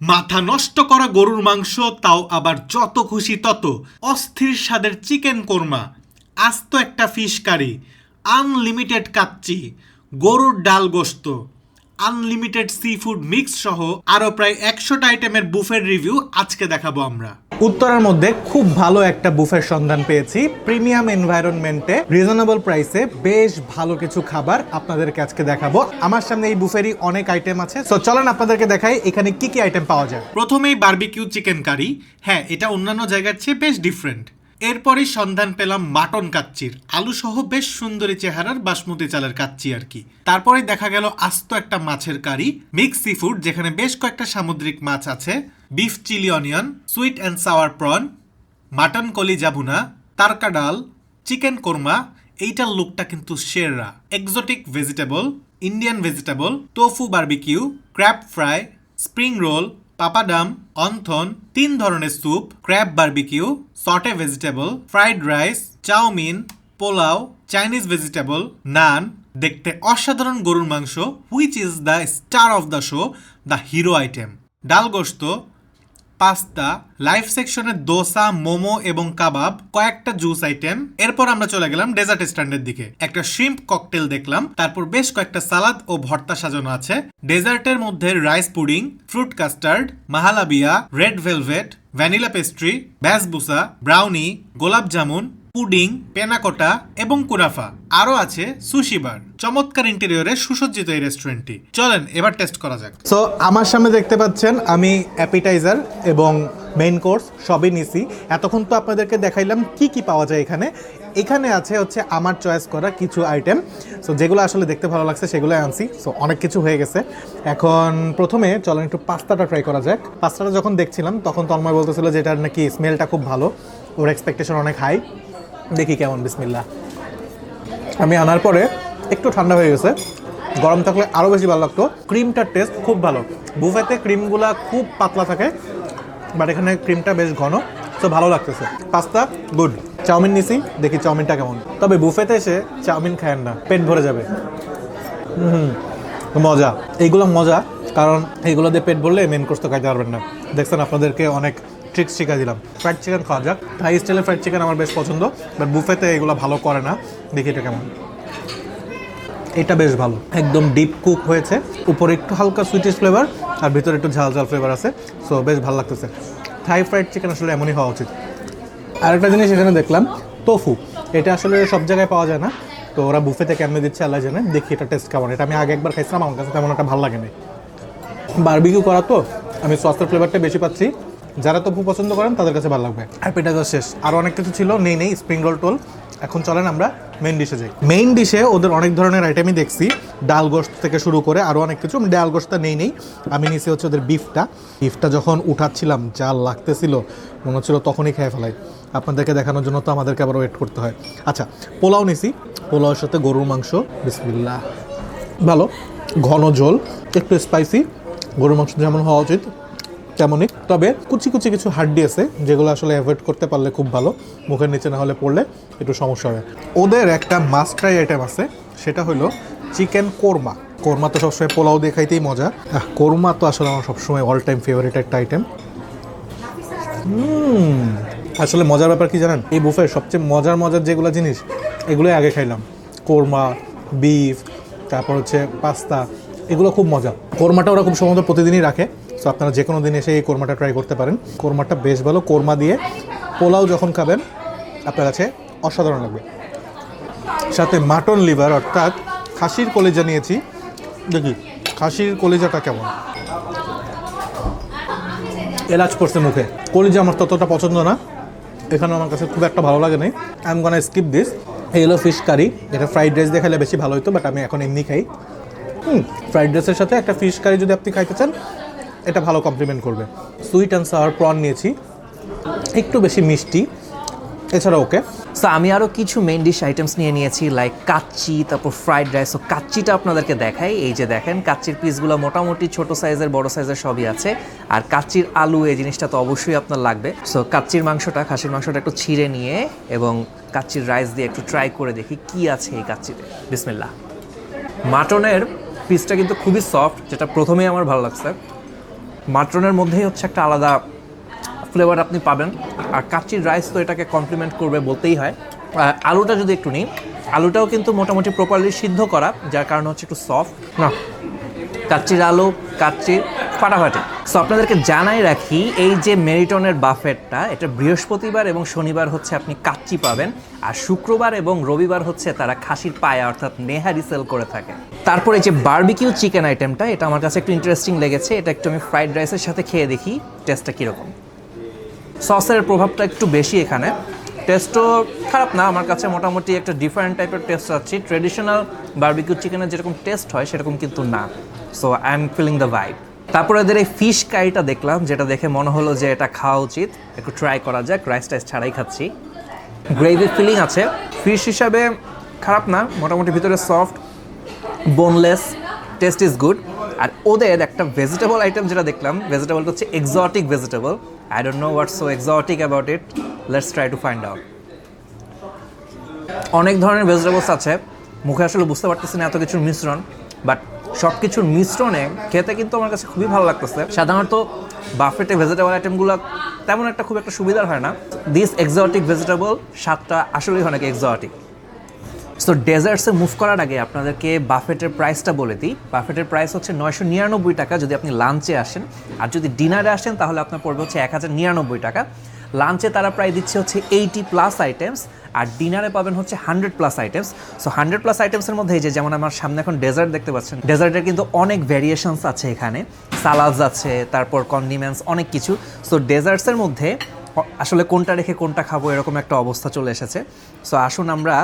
মাথা নষ্ট করা গরুর মাংস, তাও আবার যত খুশি তত। অস্থির স্বাদের চিকেন কোরমা, আস্ত একটা ফিশ কারি আনলিমিটেড কাচ্চি, গরুর ডাল গোস্ত। আনলিমিটেড সি ফুড মিক্স সহ আরও প্রায় একশোটা আইটেমের বুফের রিভিউ আজকে দেখাবো আমরা। উত্তরের মধ্যে খুব ভালো একটা বুফের সন্ধান পেয়েছি। প্রিমিয়াম এনভায়রনমেন্টে রিজনেবল প্রাইসে বেশ ভালো কিছু খাবার আপনাদেরকে আজকে দেখাবো। আমার সামনে এই বুফেরই অনেক আইটেম আছে। তো চলেন আপনাদেরকে দেখাই এখানে কি কি আইটেম পাওয়া যায়। প্রথমেই বারবিকিউ চিকেন কারি হ্যাঁ এটা অন্যান্য জায়গার চেয়ে বেশ ডিফারেন্ট এরপরই সন্ধান পেলাম মাটন কাচ্চির। আলু সহ বেশ সুন্দরী চেহারার বাসমতি চালের কাচ্চি আর কি। তারপরে দেখা গেল আস্ত একটা মাছের কারি, মিক্স সি ফুড যেখানে বেশ কয়েকটা সামুদ্রিক মাছ আছে। Beef, chilli onion, sweet and sour prawn, mutton কলি জাবুনা, তারকা ডাল, চিকেন কোরমা, এইটার লুকটা কিন্তু সেরা। Exotic vegetable, Indian vegetable, tofu barbecue, crab fry, spring roll papadam wonton, তিন ধরনের soup, crab barbecue, saute vegetable, fried rice, chow mein, pulao, Chinese vegetable, naan, দেখতে অসাধারণ গরুর মাংস which is the star of the show the hero item dal gosht pasta life সেকশনের দোসা, মোমো এবং কাবাব, কয়েকটা juice item. এরপর আমরা চলে গেলাম ডেজার্ট স্ট্যান্ডের দিকে। একটা শ্রিম্প ককটেল দেখলাম, তারপর বেশ কয়েকটা সালাদ ও ভর্তা সাজানো আছে। ডেজার্টের মধ্যে rice pudding fruit custard mahalabia red velvet vanilla pastry basbousa brownie gulab jamun pudding, পেনাকোটা এবং কুনাফা আরও আছে সুশি বার, চমৎকার ইন্টেরিয়রে সুসজ্জিত এই রেস্টুরেন্টটি। চলেন, এবার টেস্ট করা যাক। সো আমার সামনে দেখতে পাচ্ছেন আমি অ্যাপিটাইজার এবং মেইন কোর্স, সবই নিছি। এতক্ষণ তো আপনাদেরকে দেখাইলাম কি কি পাওয়া যায় এখানে। এখানে আছে হচ্ছে আমার চয়েস করা কিছু আইটেম। সো যেগুলো আসলে দেখতে ভালো লাগছে সেগুলো আনছি। সো অনেক কিছু হয়ে গেছে। এখন প্রথমে চলেন একটু পাস্তাটা ট্রাই করা যাক। পাস্তাটা যখন দেখছিলাম তখন তন্ময় বলতেছিল যে এটার নাকি স্মেলটা খুব ভালো। ওর এক্সপেকটেশন অনেক হাই দেখি কেমন বিসমিল্লা আমি আনার পরে একটু ঠান্ডা হয়ে গেছে। গরম থাকলে আরও বেশি ভালো লাগতো। ক্রিমটার টেস্ট খুব ভালো। বুফেতে ক্রিমগুলা খুব পাতলা থাকে বাট এখানে ক্রিমটা বেশ ঘন তো ভালো লাগতেছে। পাস্তা গুড চাউমিন নিছি, দেখি চাউমিনটা কেমন। তবে বুফেতে এসে চাউমিন খায়েন না, পেট ভরে যাবে। হুম, মজা। এইগুলো মজা, কারণ এইগুলো দিয়ে পেট ভরলে মেন কোর্স তো খাইতে পারবেন না। দেখছেন আপনাদেরকে অনেক ট্রিক্স শিখা দিলাম। ফ্রাইড চিকেন খাওয়া যাক। থাই স্টাইলের ফ্রাইড চিকেন আমার বেশ পছন্দ বাট বুফেতে এগুলো ভালো করে না। দেখি এটা কেমন। এটা বেশ ভালো। একদম ডিপ কুক হয়েছে। উপরে একটু হালকা সুইটিশ ফ্লেভার আর ভিতরে একটু ঝাল ঝাল ফ্লেভার আছে। সো বেশ ভালো লাগতেছে। থাই ফ্রাইড চিকেন আসলে এমনই হওয়া উচিত। আরেকটা জিনিস এখানে দেখলাম তোফু এটা আসলে সব জায়গায় পাওয়া যায় না। তো ওরা বুফেতে কেমনে দিচ্ছে আল্লাহ জানে। দেখি এটা টেস্ট কেমন। এটা আমি আগে একবার খাইছিলাম, আমার কাছে তেমন একটা ভালো লাগেনি। বারবিকিউ করা তো, আমি সসের ফ্লেভারটা বেশি পাচ্ছি। যারা তোফু পছন্দ করেন তাদের কাছে ভালো লাগবে। হ্যাপিটাইজার শেষ। আর অনেক কিছু ছিল নেই নেই স্প্রিং রোল টোল। এখন চলেন আমরা মেইন ডিশে যাই। মেইন ডিশে ওদের অনেক ধরনের আইটেমই দেখছি। ডাল গোস্ত থেকে শুরু করে আরও অনেক কিছু। ডাল গোস্তটা নেই নেই। আমি নিছি হচ্ছে ওদের বিফটা বিফটা যখন উঠাচ্ছিলাম যা লাগতেছিল মনে হচ্ছিল তখনই খেয়ে ফেলাই। আপনাদেরকে দেখানোর জন্য তো আমাদেরকে আবার ওয়েট করতে হয়। আচ্ছা পোলাও নিছি। পোলাওয়ের সাথে গরুর মাংস। বিসমিল্লাহ। ভালো। ঘন ঝোল। একটু স্পাইসি গরুর মাংস যেমন হওয়া উচিত। তেমনই। তবে কুচি কুচি কিছু হাড্ডি আছে, যেগুলো আসলে অ্যাভয়েড করতে পারলে খুব ভালো। মুখের নিচে না হলে পড়লে একটু সমস্যা হবে ওদের একটা মাস্ট ট্রাই আইটেম আছে, সেটা হলো চিকেন কোরমা কোরমা তো সবসময় পোলাও দিয়ে খাইতেই মজা। কোরমা তো আসলে আমার সবসময় অল টাইম ফেভারিট একটা আইটেম আসলে মজার ব্যাপার কি জানেন? এই বুফের সবচেয়ে মজার মজার যেগুলো জিনিস, এগুলোই আগে খাইলাম। কোরমা বিফ তারপর হচ্ছে পাস্তা এগুলো খুব মজা। কোরমাটা ওরা খুব সম্ভবত প্রতিদিনই রাখে। সো আপনারা যে কোনো দিন এসে এই কোরমাটা ট্রাই করতে পারেন। কোরমাটা বেশ ভালো। কোরমা দিয়ে পোলাও যখন খাবেন, আপনার কাছে অসাধারণ লাগবে। সাথে মাটন লিভার অর্থাৎ খাসির কলেজা নিয়েছি। দেখি, খাসির কলেজাটা কেমন? এলাচ পড়ছে মুখে। কলিজা আমার ততটা পছন্দ না। এখানে আমার কাছে খুব একটা ভালো লাগে নাই। I am gonna skip this এই হলো ফিশ কারি এটা ফ্রাইড রাইস দিয়ে খেলে বেশি ভালো হতো বাট আমি এখন এমনি খাই। হুম ফ্রাইড রাইসের সাথে একটা ফিশ কারি যদি আপনি খাইতে চান এটা ভালো কমপ্লিমেন্ট করবে। সুইট অ্যান্ড সাওয়ার প্রন নিয়েছি। একটু বেশি মিষ্টি। এছাড়া ওকে। সো আমি আরও কিছু মেন ডিশ আইটেমস নিয়ে নিয়েছি লাইক কাচ্চি, তারপর ফ্রাইড রাইস সো কাচ্চিটা আপনাদেরকে দেখাই। এই যে দেখেন, কাচ্চির পিসগুলো মোটামুটি ছোট সাইজের বড় সাইজের সবই আছে। আর কাচ্চির আলু, এই জিনিসটা তো অবশ্যই আপনার লাগবে। সো কাচ্চির মাংসটা, খাসির মাংসটা একটু ছিঁড়ে নিয়ে এবং কাচ্চির রাইস দিয়ে একটু ট্রাই করে দেখি কি আছে এই কাচ্চিতে। বিসমিল্লা মাটনের পিসটা কিন্তু খুবই সফট যেটা প্রথমেই আমার ভালো লাগছে। মাটনের মধ্যেই হচ্ছে একটা আলাদা ফ্লেভার আপনি পাবেন। আর কাচ্চির রাইস তো এটাকে কমপ্লিমেন্ট করবে বলতেই হয়। আলুটা যদি একটু নিই, আলুটাও কিন্তু মোটামুটি প্রপারলি সিদ্ধ করা, যার কারণে হচ্ছে একটু সফট না, কাচ্চির আলু কাচ্চি ফাটাফাটি। সো আপনাদেরকে জানাই রাখি, এই যে মেরিটনের বাফেটটা, এটা বৃহস্পতিবার এবং শনিবার হচ্ছে আপনি কাচ্চি পাবেন, আর শুক্রবার এবং রবিবার হচ্ছে তারা খাসির পায়া, অর্থাৎ নেহারি সেল করে থাকে। তারপরে যে বার্বিকিউ চিকেন আইটেমটা, এটা আমার কাছে একটু ইন্টারেস্টিং লেগেছে, এটা একটু আমি ফ্রাইড রাইসের সাথে খেয়ে দেখি টেস্টটা কীরকম। সসের প্রভাবটা একটু বেশি এখানে। টেস্টও খারাপ না, আমার কাছে মোটামুটি একটা ডিফারেন্ট টাইপের টেস্ট আছে। ট্রেডিশনাল বারবিকিউ চিকেনের যেরকম টেস্ট হয়, সেরকম কিন্তু না। So I am feeling the vibe তারপরে এদের এই ফিশ কারিটা দেখলাম, যেটা দেখে মনে হলো যে এটা খাওয়া উচিত। একটু ট্রাই করা যাক রাইস টাইস ছাড়াই খাচ্ছি। গ্রেভি ফিলিং আছে। ফিশ হিসাবে খারাপ না, মোটামুটি ভিতরে soft boneless taste is good আর ওদের একটা ভেজিটেবল আইটেম যেটা দেখলাম ভেজিটেবলটা হচ্ছে exotic vegetable I don't know what so exotic about it let's try to find out অনেক ধরনের ভেজিটেবলস আছে। মুখে আসলে বুঝতে পারতেছি না এত কিছুর মিশ্রণ বাট সব কিছুর মিশ্রণে খেতে কিন্তু আমার কাছে খুবই ভালো লাগতেছে। সাধারণত বাফেটে ভেজিটেবল আইটেমগুলো তেমন একটা খুব একটা সুবিধার হয় না। দিস এক্সটিক ভেজিটেবল স্বাদটা আসলেই অনেক এক্সটিক সো ডেজার্টসে মুভ করার আগে আপনাদেরকে বাফেটের প্রাইসটা বলে দিই। বাফেটের প্রাইস হচ্ছে নয়শো নিরানব্বই টাকা যদি আপনি লাঞ্চে আসেন। আর যদি ডিনারে আসেন, তাহলে আপনার পড়বে হচ্ছে এক হাজার নিরানব্বই টাকা। লাঞ্চে তারা প্রায় দিচ্ছে হচ্ছে এইটি প্লাস আইটেমস আর ডিনারে পাবেন হচ্ছে hundred plus items so hundred plus আইটেমসের মধ্যে এই যে যেমন আমার সামনে এখন ডেজার্ট দেখতে পাচ্ছেন ডেজার্টের কিন্তু অনেক ভ্যারিয়েশনস আছে এখানে। সালাদস আছে, তারপর কন্ডিমেন্টস অনেক কিছু। সো ডেজার্টসের মধ্যে আসলে কোনটা রেখে কোনটা খাব এরকম একটা অবস্থা চলে এসেছে। সো আসুন আমরা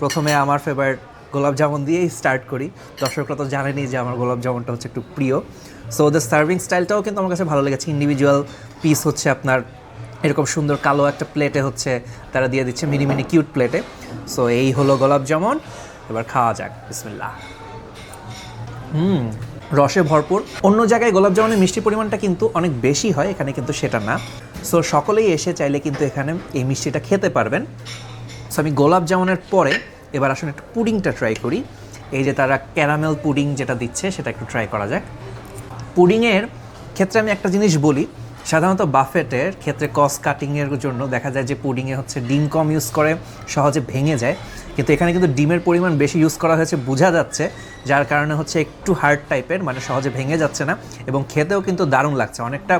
প্রথমে আমার ফেভারিট গোলাপ জামুন দিয়েই স্টার্ট করি। দর্শকরা তো জানেনই যে আমার গোলাপ জামুনটা হচ্ছে একটু প্রিয়। সো ওদের সার্ভিং স্টাইলটাও কিন্তু আমার কাছে ভালো লেগেছে। ইন্ডিভিজুয়াল পিস হচ্ছে আপনার এরকম সুন্দর কালো একটা প্লেটে হচ্ছে, তারা দিয়ে দিচ্ছে মিনি মিনি কিউট প্লেটে সো এই হলো গোলাপ জামুন। এবার খাওয়া যাক, বিসমিল্লাহ। হুম, রসে ভরপুর। অন্য জায়গায় গোলাপ জামুনের মিষ্টি পরিমাণটা কিন্তু অনেক বেশি হয়, এখানে কিন্তু সেটা না। সো সকলেই এসে চাইলে কিন্তু এখানে এই মিষ্টিটা খেতে পারবেন। সো আমি গোলাপ জামুনের পরে এবার আসলে একটু পুডিংটা ট্রাই করি। এই যে তারা ক্যারামেল পুডিং যেটা দিচ্ছে, সেটা একটু ট্রাই করা যাক। পুডিংয়ের ক্ষেত্রে আমি একটা জিনিস বলি সাধারণত বাফেটের ক্ষেত্রে কস কাটিংয়ের জন্য দেখা যায় যে পুডিংয়ে হচ্ছে ডিম কম ইউজ করে, সহজে ভেঙে যায়। কিন্তু এখানে কিন্তু ডিমের পরিমাণ বেশি ইউজ করা হয়েছে, বোঝা যাচ্ছে, যার কারণে হচ্ছে একটু হার্ড টাইপের মানে সহজে ভেঙে যাচ্ছে না এবং খেতেও কিন্তু দারুণ লাগছে। অনেকটা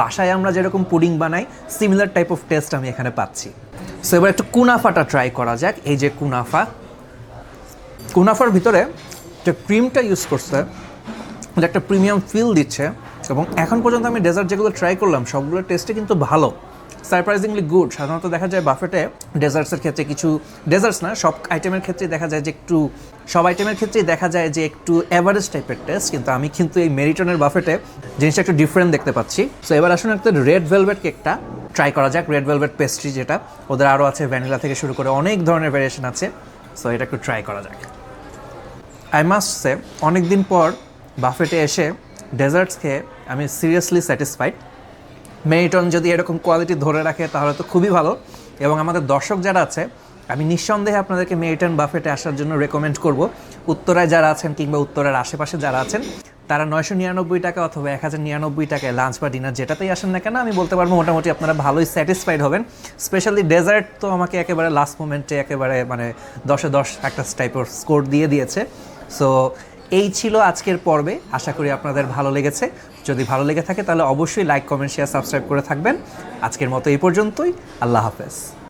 বাসায় আমরা যেরকম পুডিং বানাই সিমিলার টাইপ অফ টেস্ট আমি এখানে পাচ্ছি। সো এবার একটু কুনাফাটা ট্রাই করা যাক। এই যে কুনাফা, কুনাফার ভিতরে যে ক্রিমটা ইউজ করছে একটা প্রিমিয়াম ফিল দিচ্ছে। এবং এখন পর্যন্ত আমি ডেজার্ট যেগুলো ট্রাই করলাম, সবগুলো টেস্টে কিন্তু ভালো। সারপ্রাইজিংলি গুড সাধারণত দেখা যায় বাফেটে ডেজার্টসের ক্ষেত্রে কিছু ডেজার্টস না, সব আইটেমের ক্ষেত্রেই দেখা যায় যে একটু, সব আইটেমের ক্ষেত্রেই দেখা যায় যে একটু অ্যাভারেজ টাইপের টেস্ট কিন্তু আমি কিন্তু এই মেরিটনের বাফেটে জিনিসটা একটু ডিফারেন্ট দেখতে পাচ্ছি। সো এবার আসুন একটা রেড ভেলভেট কেকটা ট্রাই করা যাক। রেড ভেলভেট পেস্ট্রি যেটা, ওদের আরও আছে ভ্যানিলা থেকে শুরু করে অনেক ধরনের ভ্যারিয়েশন আছে। সো এটা একটু ট্রাই করা যাক। আই মাস্ট সে অনেক দিন পর বাফেটে এসে ডেজার্টস খেয়ে আমি সিরিয়াসলি স্যাটিসফাইড মেরিটন যদি এরকম কোয়ালিটি ধরে রাখে, তাহলে তো খুবই ভালো। এবং আমাদের দর্শক যারা আছে, আমি নিঃসন্দেহে আপনাদেরকে মেরিটন বাফেটে আসার জন্য রেকমেন্ড করব। উত্তরায় যারা আছেন কিংবা উত্তরের আশেপাশে যারা আছেন, তারা নয়শো নিরানব্বই টাকা অথবা এক হাজার নিরানব্বই টাকায় লাঞ্চ বা ডিনার যেটাতেই আসেন না কেন, আমি বলতে পারব মোটামুটি আপনারা ভালোই স্যাটিসফাইড হবেন। স্পেশালি ডেজার্ট তো আমাকে একেবারে লাস্ট মোমেন্টে একেবারে মানে দশে দশ একটা টাইপের স্কোর দিয়ে দিয়েছে। সো এই ছিল আজকের পর্বে। আশা করি আপনাদের ভালো লেগেছে। যদি ভালো লেগে থাকে তাহলে অবশ্যই লাইক কমেন্ট শেয়ার সাবস্ক্রাইব করে থাকবেন। আজকের মতো এই পর্যন্তই। আল্লাহ হাফেজ।